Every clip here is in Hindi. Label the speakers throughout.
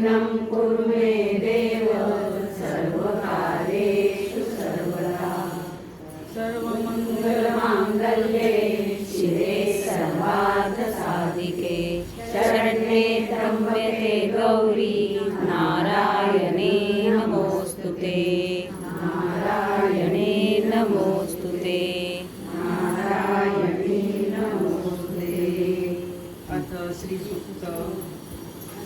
Speaker 1: विघ्नं कुरु मे देव सर्वकार्येषु सर्वदा। सर्वमङ्गलमाङ्गल्ये शिवे सर्वार्थसाधिके। शरण्ये त्र्यम्बके गौरी नारायणे नमोऽस्तु ते। नारायणे नमोऽस्तु ते। नारायणे नमोऽस्तु ते।
Speaker 2: अथ श्रीसुक्त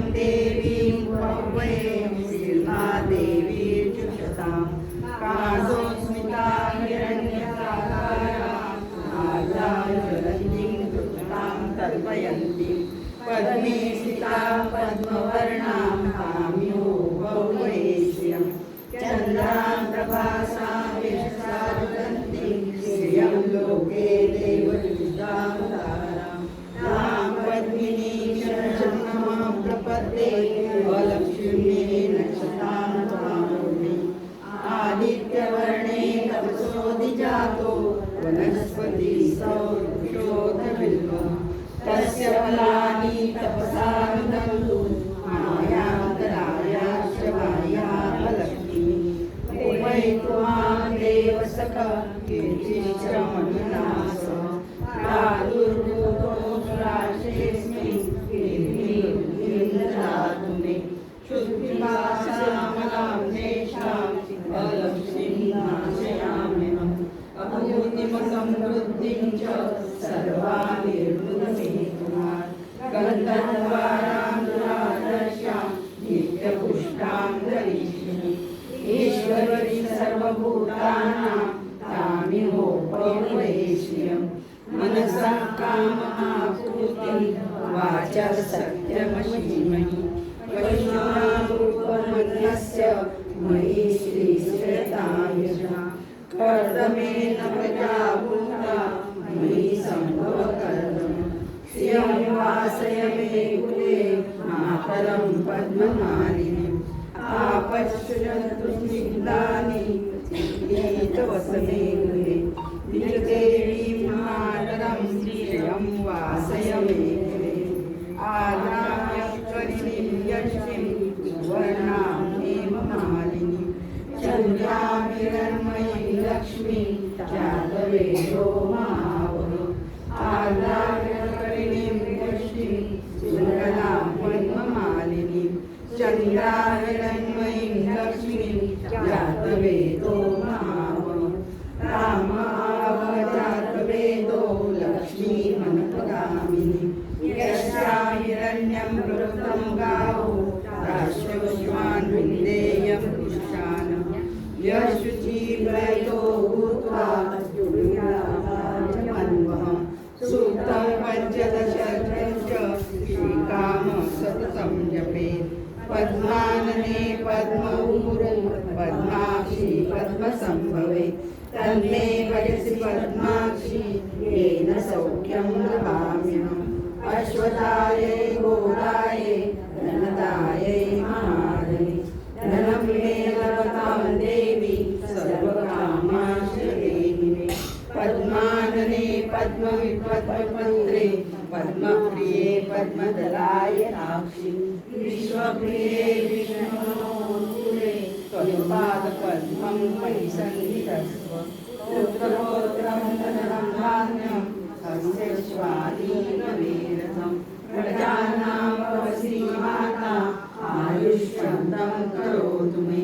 Speaker 2: देवीं देवीं च वनस्पति सौषोधबिल्व तस्य फलानि तपसानि तन्तु मायान्तरायाश्च मायालक्ष्मी देवसख गिरिश्च मनसा काममापूर्तिं वाचा सत्यमशीमहि वैष्णवारूपमन्यस्य मयि श्रीश्रेतायुषा कर्दमेन प्रजाभूता मयि सम्भवकर्दम। श्रियं वासय मे कुले मातरं पद्ममालिनीम् आपश्यन्तु स्निग्धानि गीतवसने ตาลเวโรมาวุอาลา सततं जपेत् पद्मानने पद्मऊरु पद्माक्षी पद्मसम्भवे तन्मे वयसि पद्माक्षी, येन सौख्यं लभाम्यहम् अश्वदायै गोदायै धनदायै महादये धनं मे लभतां देवी सर्वकामाश्रयेहि मे पद्मानने पद्मविपद्मपत्रे पद्मप्रिये पद्मदलाय नाक्षि विश्वप्रिये विष्णुरे त्वत्पादपद्मं मयि सन्निधस्व पुत्रपौत्रं धनं धान्यं हस्य स्वाधीनवेरथं प्रजानां भवसी माता आयुष्यन्तं करोतु मे।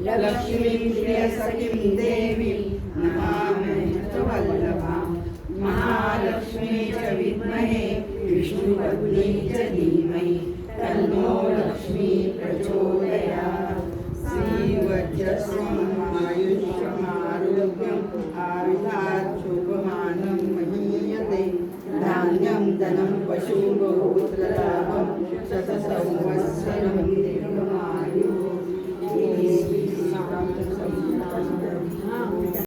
Speaker 2: लक्ष्मीं प्रियसखीं च विद्महे विष्णुपत्नी च धीमहि। तन्नो लक्ष्मी प्रचोदयात्। श्रीवज्रस्वमायुष्यमारोग्यम् आयुधात् धनं पशुबहुत्रलाभं शतसंवत्सरं 可以。